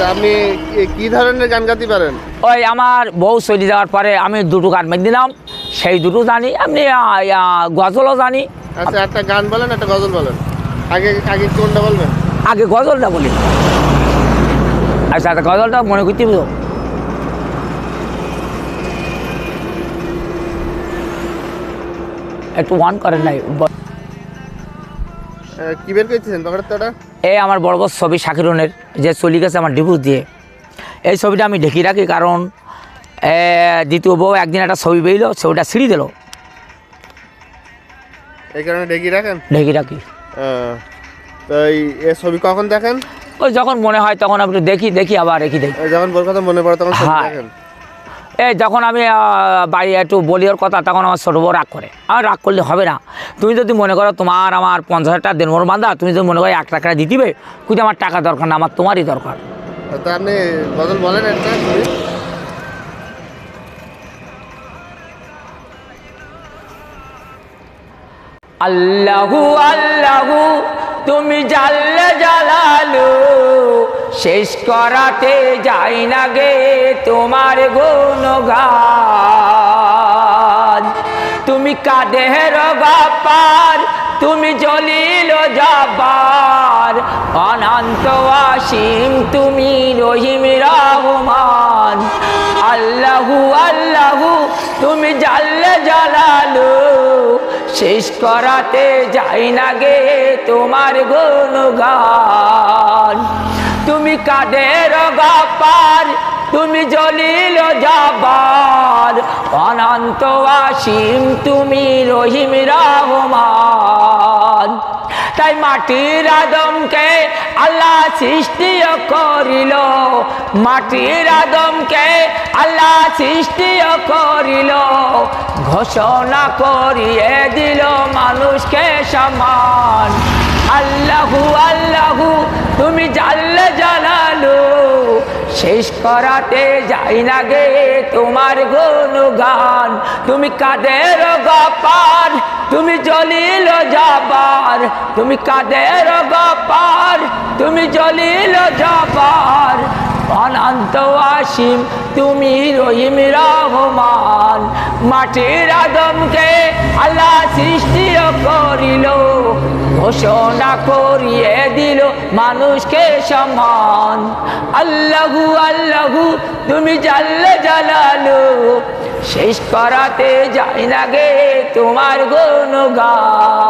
আচ্ছা আপনি কি- ধরনের গান গাতে পারেন? ওই আমার বউ চলে যাওয়ার পরে আমি দুটো গান বেঁধে দিলাম। সেই দুটো জানি আপনি গজলও জানি। আচ্ছা একটা গান বলেন একটা গজল বলেন। আগে আগে কোনটা বলবেন? আগে গজলটা বলি। আচ্ছা আচ্ছা গজলটা মনে করতে বুঝো একটু ওয়ান করেন নাই কি বের পকেটের এই আমার বড় বড় ছবি শাকিরনের যে চলে গেছে আমার ডিভোর্স দিয়ে। এই ছবিটা আমি ঢেকে রাখি কারণ দ্বিতীয় বউ একদিন একটা ছবি বেরিল ছবিটা ছিঁড়ি দিল। এই কারণে ডেকে রাখেন? ঢেকে রাখি। আহ, তো এই ছবি কখন দেখেন? ওই যখন মনে হয় তখন আমি একটু দেখি দেখি আবার রেখে দেখি যখন বোর কথা মনে পড়ে তখন ছবি হ্যাঁ। দেখেন। এই যখন আমি বাড়ি একটু বলি ওর কথা তখন আমার ছোটো বউ রাগ করে। আমার রাগ করলে হবে না। তুমি যদি মনে করো তোমার আমার পঞ্চাশ হাজার টাকা দেন মোর বান্ধা তুমি যদি মনে করো এক টাকা দিবে কিন্তু আমার টাকা দরকার না আমার তোমারই দরকার। আপনি গজল বলেন একটা আল্লাহু আল্লাহু তুমি জাল্লে জালালু। শেষ করাতে যাই না গে তোমার গুণগান। তুমি কাদের গাপার তুমি জলিল যাবার অনন্ত আসিম তুমি রহিম রহমান। আল্লাহু আল্লাহু, তুমি জাল্লে জালালু। শেষ করাতে যাই না গে তোমার গুণগান। তুমি কাদের গাপার তুমি জলিল যাবার অনন্ত আসিম তুমি রহিম রহমান। তাই মাটির আদমকে আল্লাহ সৃষ্টি করিল। মাটির আদমকে আল্লাহ সৃষ্টি করিল। ঘোষণা করিয়ে দিল মানুষকে সমান। আল্লাহু আল্লাহু। শেষ করাতে যাই না গে তোমার গুণগান। তুমি কাদের গপার? তুমি জলিল যাবার তুমি কাদের গপার? তুমি জলিল যাবার অনন্ত আসিম তুমি রহিম রহমান। মাটির আদমকে আল্লাহ সৃষ্টি করিল। ঘোষণা করিয়ে দিল মানুষকে সম্মান। আল্লাহু আল্লাহু, তুমি জাল্লে জালালু, শেষ করাতে যাই না গে তোমার গুণগান।